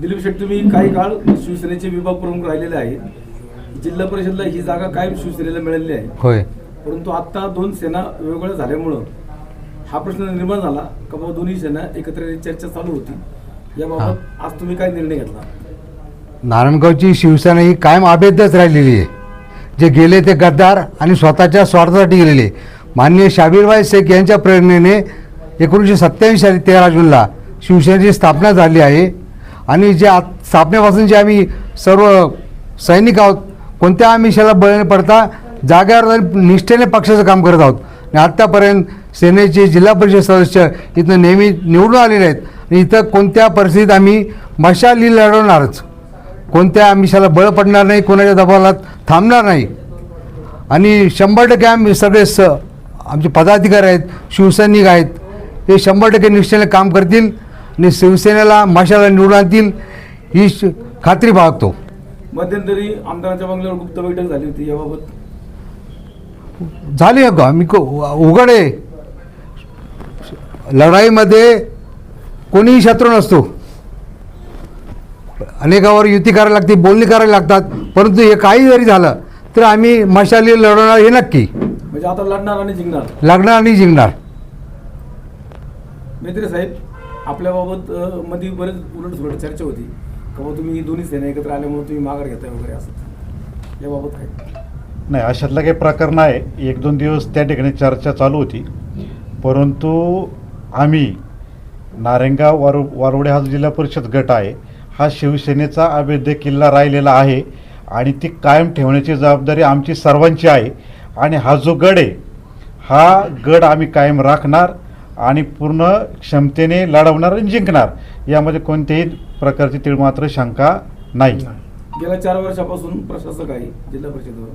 दिलीप शेट्टी तुम्ही काही काळ शिवसेनेचे विभाग प्रमुख राहिलेले आहेत जिल्हा परिषदला ही जागा कायम शिवसेनेला मिळालेली आहे. होय. परंतु आता दोन सेना वेगवेगळ्या झाल्यामुळं हा प्रश्न निर्माण झाला का बाबा दोन्ही सेना एकत्र चर्चा चालू होती. याबाबत आज तुम्ही काय निर्णय घेतला? नारायणगावची शिवसेना ही कायम अभेद्यच राहिलेली आहे. जे गेले ते गद्दार आणि स्वतःच्या स्वार्थासाठी गेलेले माननीय शाबीरबाई शेख यांच्या प्रेरणेने एकोणीसशे सत्त्याऐंशी साली तेरा जूनला शिवसेनेची स्थापना झाली आहे. आणि जे आत स्थापनेपासून जे आम्ही सर्व सैनिक आहोत कोणत्या आमिषाला बळी न पडता जाग्यावर जाऊन निष्ठेने पक्षाचं काम करत आहोत. आणि आत्तापर्यंत सेनेचे जिल्हा परिषद सदस्य इथं नेहमी निवडून आलेले आहेत. आणि इथं कोणत्या परिस्थितीत आम्ही मशाली लढवणारच. कोणत्या आमिषाला बळ पडणार नाही कोणाच्या दबावाला थांबणार नाही. आणि शंभर टक्के आम्ही सगळे स आमचे पदाधिकारी आहेत शिवसैनिक आहेत हे शंभर टक्के निष्ठेने काम करतील. आणि शिवसेनेला मशाला निवडून आणतील ही खात्री बाळगतो. मध्यंतरी आमदारांच्या बंगल्यावर गुप्त बैठक झाली होती याबाबत? झाली आहे का मी उघड. आहे लढाईमध्ये कोणीही शत्रू नसतो. अनेकावर युती करायला लागते बोलणी करायला लागतात परंतु हे काही जरी झालं तर आम्ही मशाली लढवणार हे नक्की. म्हणजे आता लढणार आणि जिंकणार? लागणार आणि जिंकणार. मेत्रे साहेब आपल्याबाबत मध्ये बरेच उलट सुलट चर्चा होती. का बाबा तुम्ही दोन्ही सेना एकत्र आल्यामुळे तुम्ही माघार घेताय वगैरे असं. याबाबत काय? नाही अशातलं काही प्रकार नाही. एक दोन दिवस त्या ठिकाणी चर्चा चालू होती. परंतु आम्ही नारेंगाव वार वारवडे हा जो जिल्हा परिषद गट आहे हा शिवसेनेचा अभेद्य किल्ला राहिलेला आहे आणि ती कायम ठेवण्याची जबाबदारी आमची सर्वांची आहे. आणि हा जो गड आहे हा गड आम्ही कायम राखणार. आणि पूर्ण क्षमतेने लढवणार आणि जिंकणार यामध्ये कोणत्याही प्रकारची तिळमात्र शंका नाही. गेल्या चार वर्षापासून प्रशासक आहे जिल्हा परिषदेवर.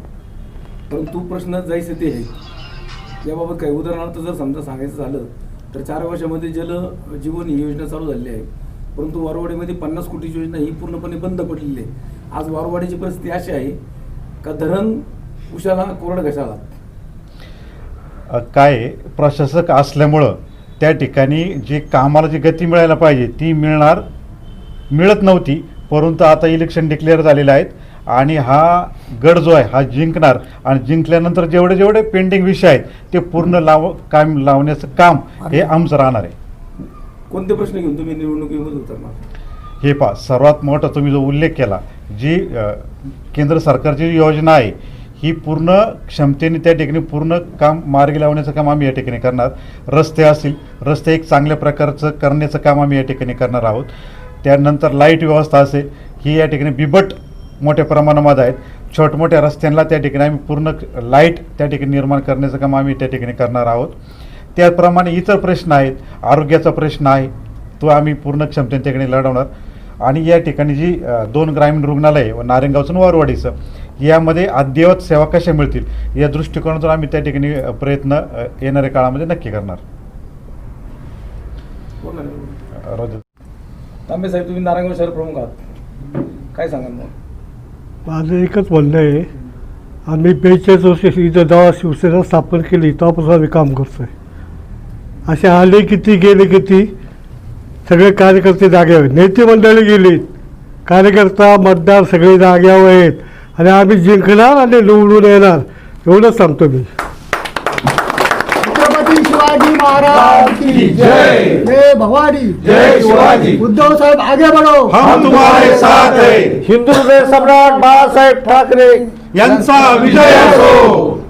परंतु प्रश्न जायचे ते आहेत. याबाबत काही उदाहरणार्थ जर समजा सांगायचं झालं तर चार वर्षामध्ये जल जीवन ही योजना चालू झाली आहे. परंतु वारवाडीमध्ये पन्नास कोटीची योजना ही पूर्णपणे बंद पडलेली आहे. आज वारवाडीची परिस्थिती अशी आहे का धरण उशाला कोरड घशाला? काय आहे, प्रशासक असल्यामुळं त्या ठिकाणी जे कामाला जी गती मिळायला पाहिजे ती मिळणार मिळत नव्हती. परंतु आता इलेक्शन डिक्लेअर झालेले आहेत आणि हा गड जो आहे हा जिंकणार आणि जिंकल्यानंतर जेवढे जेवढे पेंडिंग विषय आहेत ते पूर्ण लाव काम लावण्याचं काम हे आमचं राहणार आहे. कोणते प्रश्न घेऊन तुम्ही निवडणुकीमध्ये उतरणार हे पहा सर्वात मोठा तुम्ही जो उल्लेख केला जी अ, केंद्र सरकारची जी योजना आहे ही पूर्ण क्षमतेने त्या ठिकाणी पूर्ण काम मार्गी लावण्याचं काम आम्ही या ठिकाणी करणार. रस्ते असतील रस्ते एक चांगल्या प्रकारचं करण्याचं काम आम्ही या ठिकाणी करणार आहोत. त्यानंतर लाइट व्यवस्था असेल ही या ठिकाणी बिबट मोठ्या प्रमाणामध्ये आहेत. छोटमोठ्या रस्त्यांना त्या ठिकाणी आम्ही पूर्ण लाइट त्या ठिकाणी निर्माण करण्याचं काम आम्ही त्या ठिकाणी करणार आहोत. त्याचप्रमाणे इतर प्रश्न आहेत आरोग्याचा प्रश्न आहे तो आम्ही पूर्ण क्षमतेने त्या ठिकाणी लढवणार. आणि या ठिकाणी जी दोन ग्रामीण रुग्णालय व नारेंगावचं वारवाडीचं यामध्ये अद्ययावत सेवा कशा मिळतील या दृष्टिकोनातून आम्ही त्या ठिकाणी प्रयत्न येणाऱ्या काळामध्ये नक्की करणार. तांबे साहेब तुम्ही नारायणगाव शहर प्रमुख आहात. काय सांगाल मग? माझं एकच म्हणणं आहे आम्ही बेचाळीस वर्ष इथं जेव्हा शिवसेना स्थापन केली तेव्हापासून आम्ही काम करतोय. असे आले किती गेले किती सगळे कार्यकर्ते जागेवर आहेत. नेते मंडळी गेलीत. कार्यकर्ता मतदार सगळे जाग्यावर आहेत. आणि आम्ही जिंकणार आणि निवडून येणार एवढंच सांगतो मी. छत्रपती शिवाजी महाराज की जय. जय. भवानी. जय शिवाजी. उद्धव साहेब आगे बढ़ो. हम तुम्हारे साथ है. हिंदू हृदय सम्राट बाळासाहेब ठाकरे. यांचा विजय असो.